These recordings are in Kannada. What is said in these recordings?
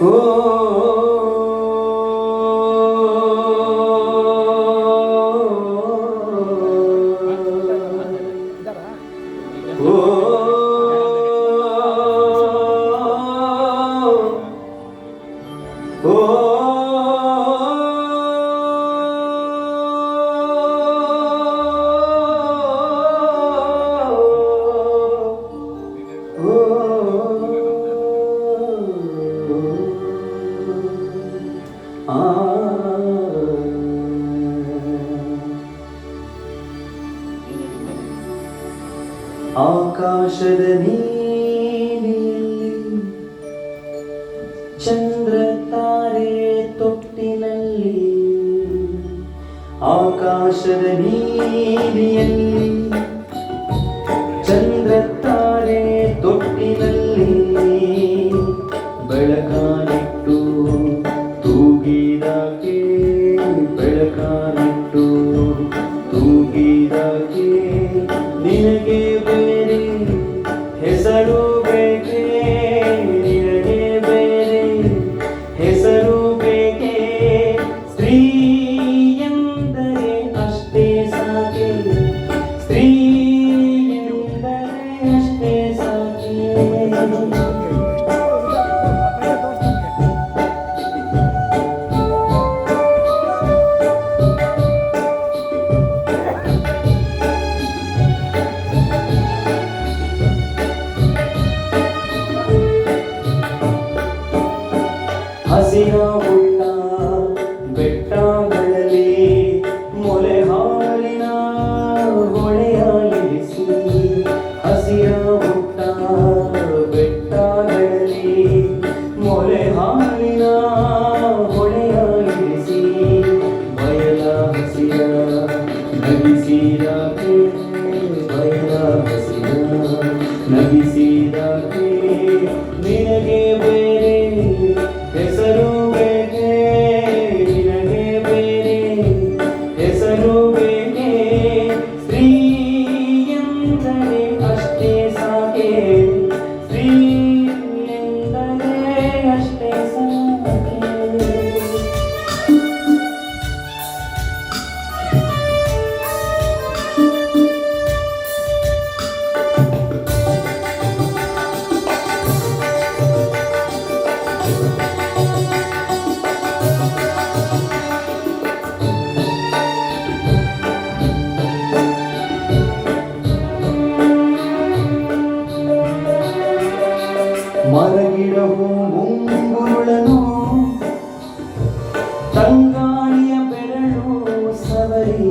어. ಆಕಾಶದ ನೀಲಿ ಚಂದ್ರ ತಾರೆ ತೊಟ್ಟಿನಲ್ಲಿ ಆಕಾಶದ ನೀಲಿಯಲ್ಲಿ vida que pecaré. ಹಸಿರ ಹುಟ್ಟ ಬೆಟ್ಟಗಳಲ್ಲಿ ಮೊಲೆ ಹಾಲಿನ ಹೊಳೆಯ ಇಳಿಸಿ ಹಸಿರ ಹುಟ್ಟ ಬೆಟ್ಟಗಳಲ್ಲಿ ಮೊಲೆ ಹಾಲಿನ ಹೊಳೆಯ ಇಳಿಸಿ ಬಯಲ ಹಸಿರ ನಗಿಸಿದಾಕೆ ಬಯಲ yeah. ಮರಗಿಡವು ಮುಂಗುರುಳನು ತಂಗಾಳಿಯ ಬೆರಳು ಸವರಿ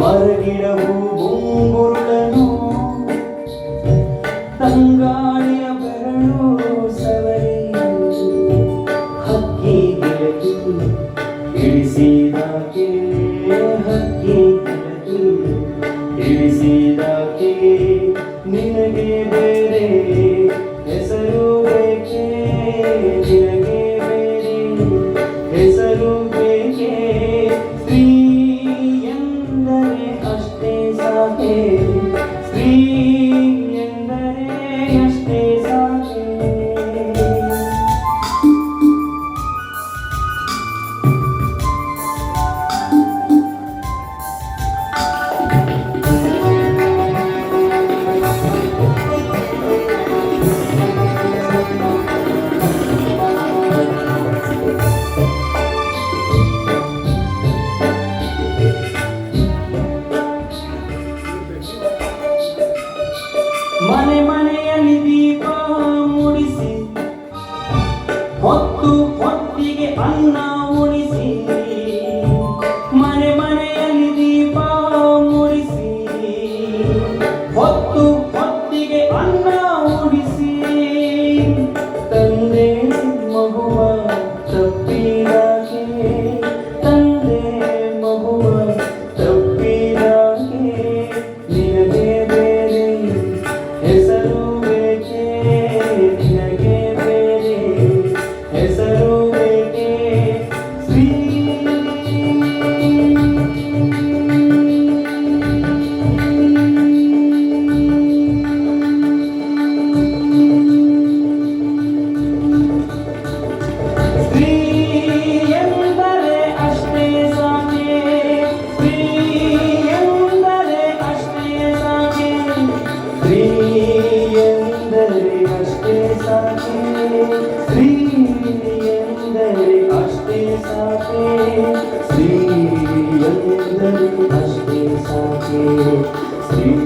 ಮರಗಿಡವು ಮುಂಗುರುಳನು ತಂಗಾಳಿಯ ಬೆರಳು ಸವರಿ ಹಕ್ಕಿ ಗಿಲಕಿ ಇಳಿಸಿದಾಕೆ ಹಕ್ಕಿ ಮನೆ ಮನೆಯಲ್ಲಿ ದೀಪ ಮೂಡಿಸಿ ಹೊತ್ತು ಹೊತ್ತಿಗೆ ಅನ್ನ ಉಣಿಸಿ. Sri Yandari Ashti Sake Sri